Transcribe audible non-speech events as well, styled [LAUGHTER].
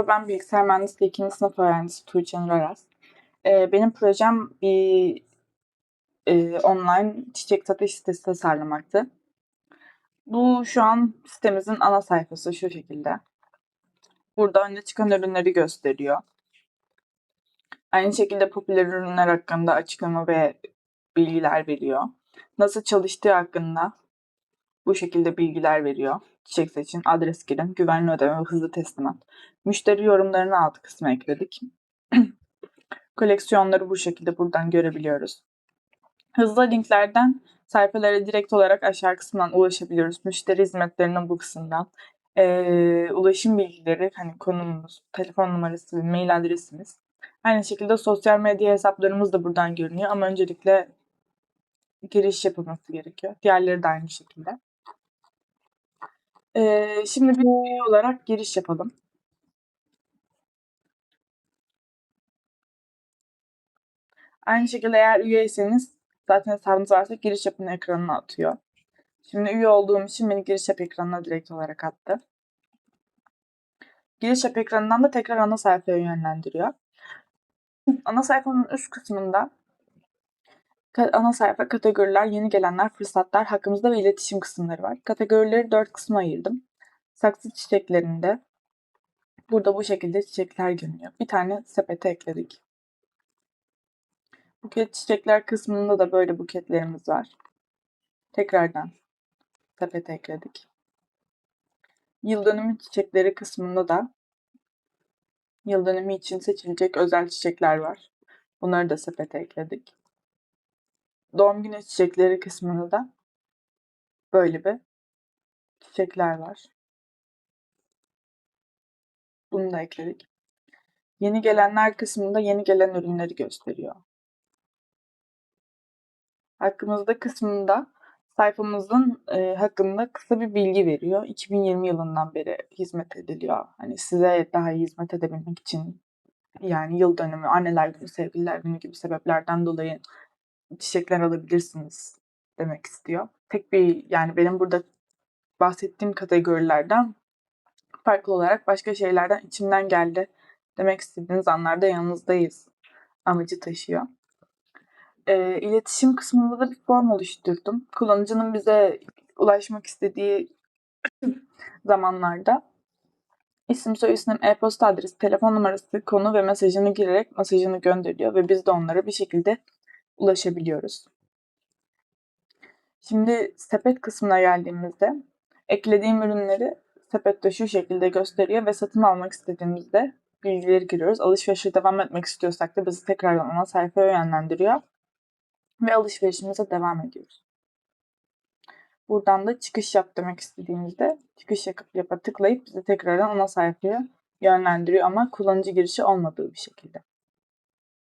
Merhaba, ben bilgisayar mühendisliği 2. sınıf öğrencisi Tuğçe Nur Aras. Eee, benim projem bir eee, online çiçek satış sitesi tasarlamaktı. Bu şu an sitemizin ana sayfası şu şekilde. Burada önde çıkan ürünleri gösteriyor. Aynı şekilde popüler ürünler hakkında açıklama ve bilgiler veriyor. Nasıl çalıştığı hakkında bu şekilde bilgiler veriyor. Çiçek seçin, adres girin, güvenli ödeme ve hızlı teslimat. Müşteri yorumlarını alt kısma ekledik. [CLEARS THROAT] Koleksiyonları bu şekilde buradan görebiliyoruz. Hızlı linklerden sayfalara direkt olarak aşağı kısmından ulaşabiliyoruz. Müşteri hizmetlerinin bu kısımdan. Ee, ulaşım bilgileri, hani konumumuz, telefon numarası ve mail adresimiz. Aynı şekilde sosyal medya hesaplarımız da buradan görünüyor ama öncelikle giriş yapılması gerekiyor. Diğerleri de aynı şekilde. Şimdi bir üye olarak giriş yapalım. Aynı şekilde eğer üyeyseniz zaten hesabınız varsa giriş yapın ekranına atıyor. Şimdi üye olduğum için beni giriş yap ekranına direkt olarak attı. Giriş yap ekranından da tekrar ana sayfaya yönlendiriyor. Ana sayfanın üst kısmında ana sayfa kategoriler, yeni gelenler, fırsatlar, hakkımızda ve iletişim kısımları var. Kategorileri dört kısma ayırdım. Saksı çiçeklerinde burada bu şekilde çiçekler görünüyor. Bir tane sepete ekledik. Buket çiçekler kısmında da böyle buketlerimiz var. Tekrardan sepete ekledik. Yıl dönümü çiçekleri kısmında da yıl dönümü için seçilecek özel çiçekler var. Bunları da sepete ekledik. Doğum günü çiçekleri kısmında da böyle bir çiçekler var. Bunu da ekledik. Yeni gelenler kısmında yeni gelen ürünleri gösteriyor. Hakkımızda kısmında sayfamızın e, hakkında kısa bir bilgi veriyor. 2020 yılından beri hizmet ediliyor. Hani size daha iyi hizmet edebilmek için yani yıl dönümü, anneler günü, sevgililer günü gibi sebeplerden dolayı çiçekler alabilirsiniz demek istiyor. Tek bir yani benim burada bahsettiğim kategorilerden farklı olarak başka şeylerden içimden geldi demek istediğiniz anlarda yanınızdayız amacı taşıyor. E, iletişim kısmında da bir form oluşturdum. Kullanıcının bize ulaşmak istediği [CLEARS THROAT] zamanlarda isim, soyisim, e-posta adresi, telefon numarası, konu ve mesajını girerek mesajını gönderiyor ve biz de onlara bir şekilde ulaşabiliyoruz. Şimdi sepet kısmına geldiğimizde eklediğim ürünleri sepette şu şekilde gösteriyor ve satın almak istediğimizde bilgileri giriyoruz. Alışverişe devam etmek istiyorsak da bizi tekrardan ana sayfaya yönlendiriyor ve alışverişimize devam ediyoruz. Buradan da çıkış yap demek istediğimizde çıkış yapıp yapa tıklayıp bizi tekrardan ana sayfaya yönlendiriyor ama kullanıcı girişi olmadığı bir şekilde.